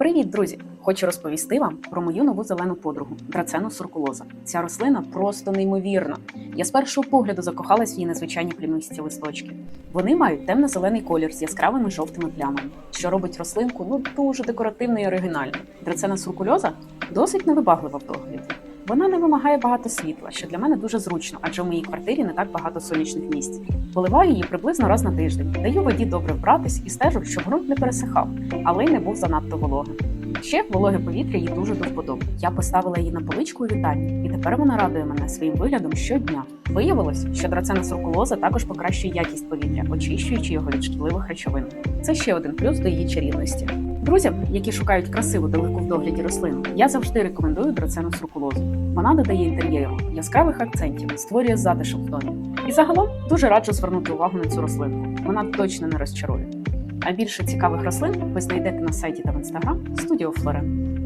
Привіт, друзі! Хочу розповісти вам про мою нову зелену подругу драцену суркулоза. Ця рослина просто неймовірна. Я з першого погляду закохалась в її незвичайні плямисті листочки. Вони мають темно-зелений колір з яскравими жовтими плямами, що робить рослинку ну дуже декоративною і оригінальною. Драцена суркульоза досить невибаглива в догляді. Вона не вимагає багато світла, що для мене дуже зручно, адже в моїй квартирі не так багато сонячних місць. Поливаю її приблизно раз на тиждень, даю воді добре вбратись і стежу, щоб ґрунт не пересихав, але й не був занадто вологим. Ще вологе повітря їй дуже до вподоби. Я поставила її на поличку у вітальні, і тепер вона радує мене своїм виглядом щодня. Виявилось, що драцена суркулоза також покращує якість повітря, очищуючи його від шкідливих речовин. Це ще один плюс до її чарівності. Друзям, які шукають красиву та легку в догляді рослину, я завжди рекомендую драцену суркулозу. Вона додає інтер'єру, яскравих акцентів, створює затишок в домі. І загалом дуже раджу звернути увагу на цю рослинку. Вона точно не розчарує. А більше цікавих рослин ви знайдете на сайті та в інстаграм Студіо Флорен.